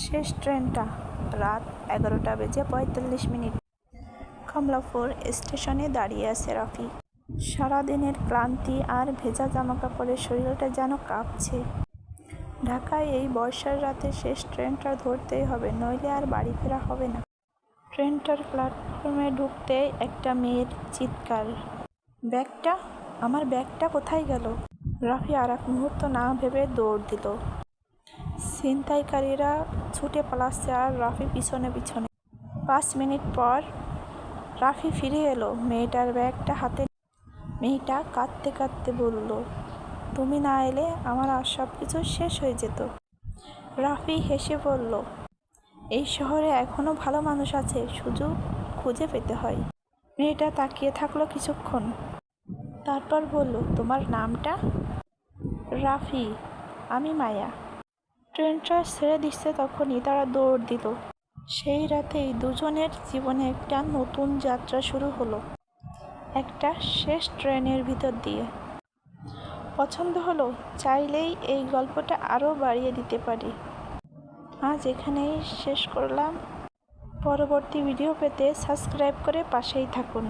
শেষ ট্রেনটা রাত এগারোটা বেজে পঁয়তাল্লিশ মিনিট। কমলাপুর স্টেশনে দাঁড়িয়ে আছে রাফি সারাদিনের ক্লান্তি আর ভেজা জামাকাপড়ে শরীরটা যেন কাঁপছে। ঢাকায় এই বর্ষার রাতে শেষ ট্রেনটা ধরতেই হবে, নইলে আর বাড়ি ফেরা হবে না। ট্রেনটার প্ল্যাটফর্মে ঢুকতেই একটা মেয়ের চিৎকার। ব্যাগটা? আমার ব্যাগটা কোথায় গেল? রাফি আর এক মুহূর্ত না ভেবে দৌড় দিল। ছিনতাইকারীরা ছুটে পালাচ্ছে আর রাফি পিছনে পিছনে। পাঁচ মিনিট পর রাফি ফিরে এলো। মেয়েটার ব্যাগটা হাতে মেয়েটা কাঁদতে কাঁদতে বলল, তুমি না এলে আমার আর সব কিছু শেষ হয়ে যেত। রাফি হেসে বলল, এই শহরে এখনও ভালো মানুষ আছে শুধু খুঁজে পেতে হয়। মেয়েটা তাকিয়ে থাকল কিছুক্ষণ। তারপর বলল, তোমার নামটা? রাফি, আমি মায়া। ট্রেনটা ছেড়ে দিচ্ছে তখনই তারা দৌড় দিল। সেই রাতেই দুজনের জীবনে একটা নতুন যাত্রা শুরু হলো। একটা শেষ ট্রেনের ভিতর দিয়ে। পছন্দ হলো, চাইলেই এই গল্পটা আরও বাড়িয়ে দিতে পারি। আজ এখানেই শেষ করলাম। পরবর্তী ভিডিও পেতে সাবস্ক্রাইব করে পাশেই থাকুন।